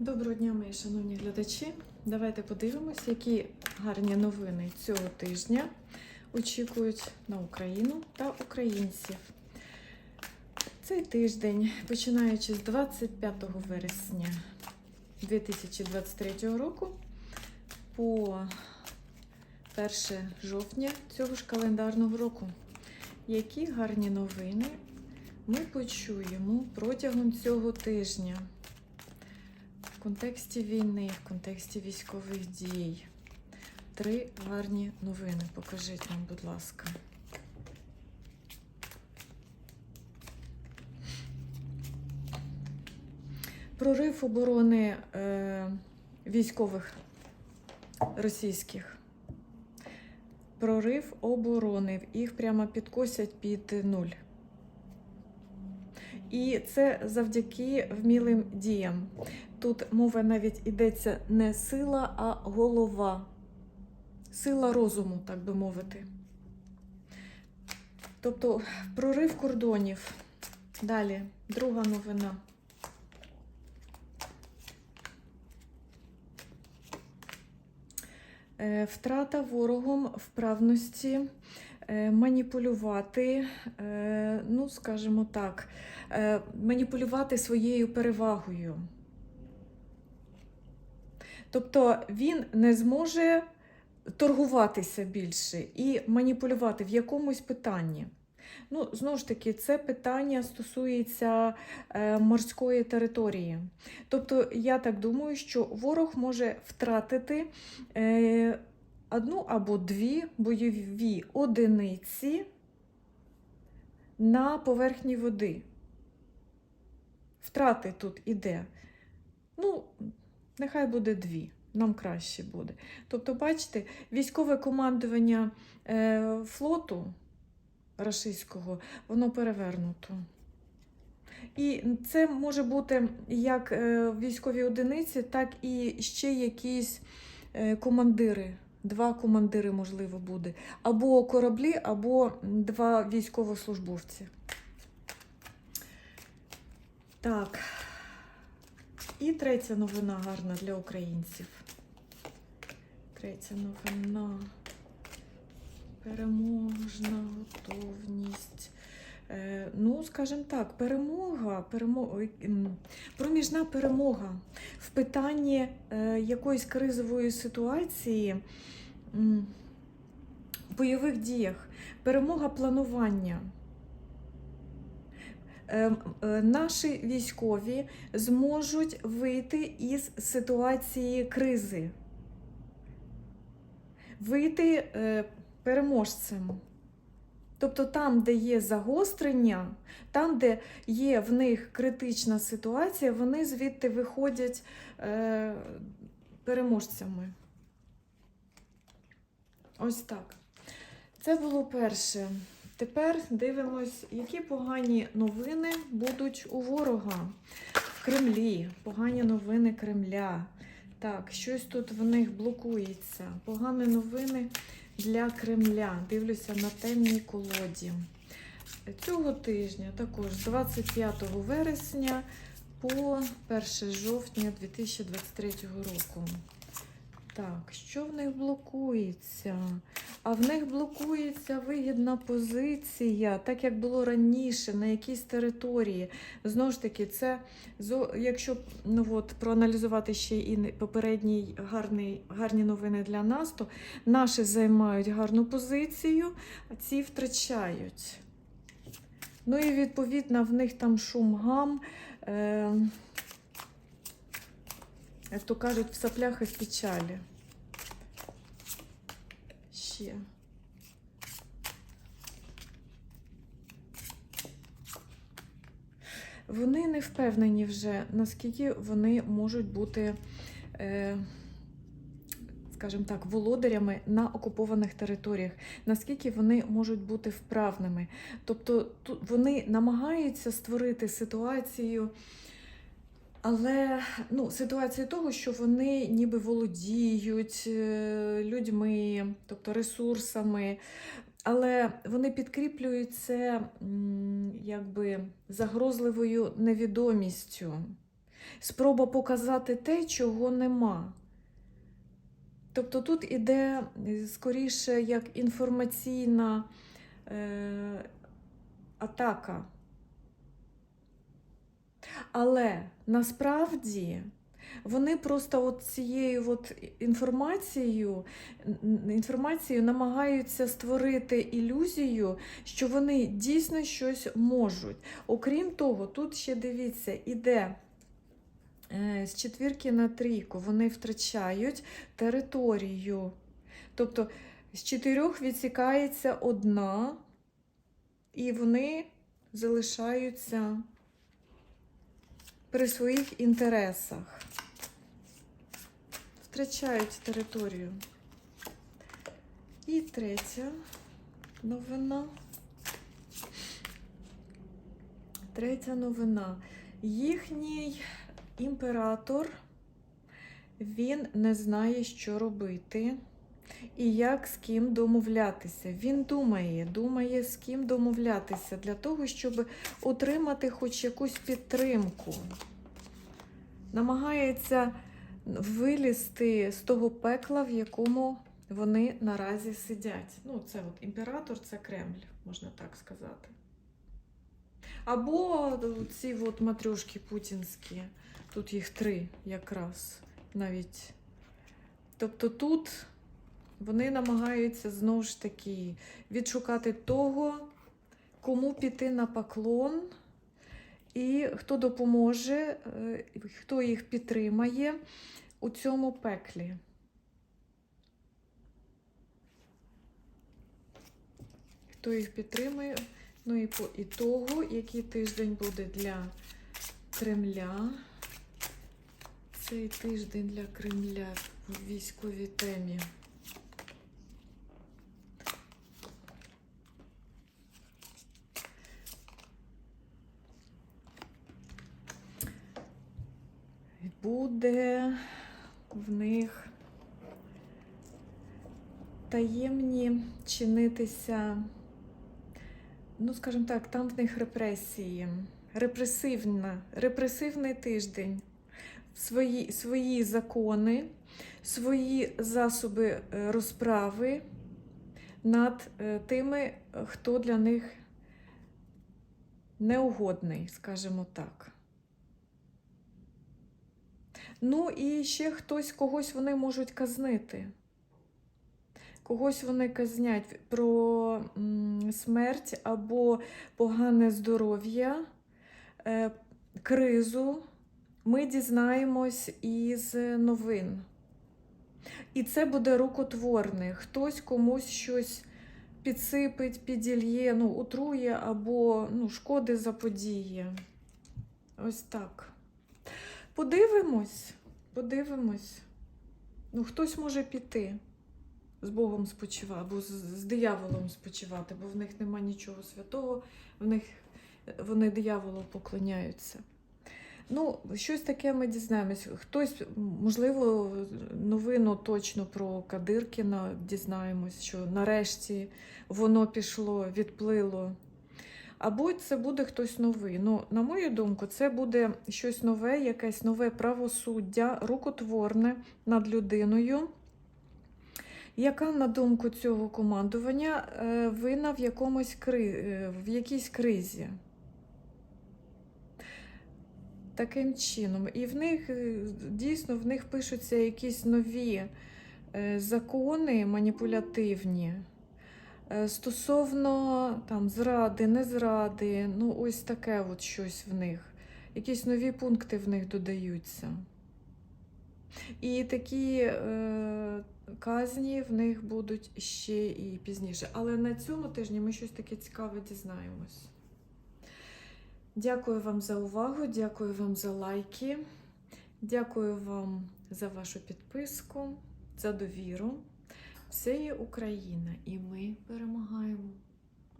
Доброго дня, мої шановні глядачі. Давайте подивимось, які гарні новини цього тижня очікують на Україну та українців. Цей тиждень, починаючи з 25 вересня 2023 року по 1 жовтня цього ж календарного року. Які гарні новини ми почуємо протягом цього тижня? Контексті війни, в контексті військових дій. Три гарні новини. Покажіть нам, будь ласка. Прорив оборони е, військових російських. Прорив оборони. Їх прямо підкосять під нуль. І це завдяки вмілим діям. Тут мова навіть йдеться не сила, а голова. Сила розуму, так би мовити. Тобто прорив кордонів. Далі, друга новина. Е, Втрата ворогом вправності маніпулювати, е, ну, скажімо так, е, маніпулювати своєю перевагою. Тобто він не зможе торгуватися більше і маніпулювати в якомусь питанні. Ну, знову ж таки, це питання стосується е, морської території. Тобто, я так думаю, що ворог може втратити е, одну або дві бойові одиниці на поверхні води. Втрати тут іде. Ну, нехай буде дві, нам краще буде. Тобто, бачите, військове командування е, флоту рашистського, воно перевернуто. І це може бути як е, військові одиниці, так і ще якісь е, командири. Два командири, можливо, буде. Або кораблі, або два військовослужбовці. Так. І третя новина гарна для українців. Третя новина. Переможна готовність. Е, ну, скажімо так, перемога, перемо... ой, м, проміжна перемога в питанні е, якоїсь кризової ситуації в бойових діях, перемога планування. Е, Наші військові зможуть вийти із ситуації кризи, вийти переможцем. Тобто там, де є загострення, там, де є в них критична ситуація, вони звідти виходять е, переможцями. Ось так. Це було перше. Тепер дивимось, які погані новини будуть у ворога в Кремлі. Погані новини Кремля. Так, щось тут в них блокується. Погані новини для Кремля. Дивлюся на темній колоді. Цього тижня, також з 25 вересня по 1 жовтня 2023 року. Так, що в них блокується? А в них блокується вигідна позиція, так як було раніше, на якійсь території. Знову ж таки, це якщо ну от, проаналізувати ще і попередні гарні, гарні новини для нас, то наші займають гарну позицію, а ці втрачають. Ну і відповідно в них там шум гам. Е- то кажуть, в соплях і в печалі. Ще. Вони не впевнені вже, наскільки вони можуть бути, е, скажімо так, володарями на окупованих територіях, наскільки вони можуть бути вправними. Тобто тут вони намагаються створити ситуацію. Але ну, ситуація того, що вони ніби володіють е, людьми, тобто ресурсами, але вони підкріплюють це якби загрозливою невідомістю. Спроба показати те, чого нема. Тобто тут іде е, скоріше як інформаційна е, атака. Але насправді вони просто от цією от інформацією, інформацією намагаються створити ілюзію, що вони дійсно щось можуть. Окрім того, тут ще дивіться, іде е, з четвірки на трійку, вони втрачають територію. Тобто з чотирьох відсікається одна, і вони залишаються при своїх інтересах. Втрачають територію. І третя новина. Третя новина. Їхній імператор, він не знає, що робити і як з ким домовлятися. Він думає, думає, з ким домовлятися для того, щоб отримати хоч якусь підтримку. Намагається вилізти з того пекла, в якому вони наразі сидять. Ну, це от імператор, це Кремль, можна так сказати. Або ці от матрюшки путінські, тут їх три якраз навіть. Тобто тут вони намагаються знову ж таки відшукати того, кому піти на поклон, і хто допоможе, е, хто їх підтримає у цьому пеклі. Хто їх підтримує? Ну і по ітогу, який тиждень буде для Кремля. Цей тиждень для Кремля в військовій темі. Буде в них таємні чинитися, ну, скажімо так, там в них репресії, репресивна, репресивний тиждень, свої, свої закони, свої засоби е, розправи над е, тими, хто для них неугодний, скажімо так. Ну і ще хтось, когось вони можуть казнити. Когось вони казнять про смерть або погане здоров'я, е, кризу. Ми дізнаємось із новин. І це буде рукотворне. Хтось комусь щось підсипить, підільє, ну, отрує або ну, шкоди заподіє. Ось так. Подивимось, подивимось. Ну, хтось може піти з Богом спочивати, або з, з дияволом спочивати, бо в них нема нічого святого, в них вони дияволу поклоняються. Ну, щось таке ми дізнаємось. Хтось, можливо, новину точно про Кадиркіна дізнаємось, що нарешті воно пішло, відплило. Або це буде хтось новий. Ну, на мою думку, це буде щось нове, якесь нове правосуддя, рукотворне над людиною, яка, на думку цього командування, е, винна в, якомусь кри... е, в якійсь кризі. Таким чином. І в них е, дійсно в них пишуться якісь нові закони маніпулятивні. Е, Стосовно там зради, незради, ну ось таке от щось в них. Якісь нові пункти в них додаються. І такі е, казні в них будуть ще і пізніше. Але на цьому тижні ми щось таке цікаве дізнаємось. Дякую вам за увагу, дякую вам за лайки, дякую вам за вашу підписку, за довіру. Все є Україна, і ми перемагаємо.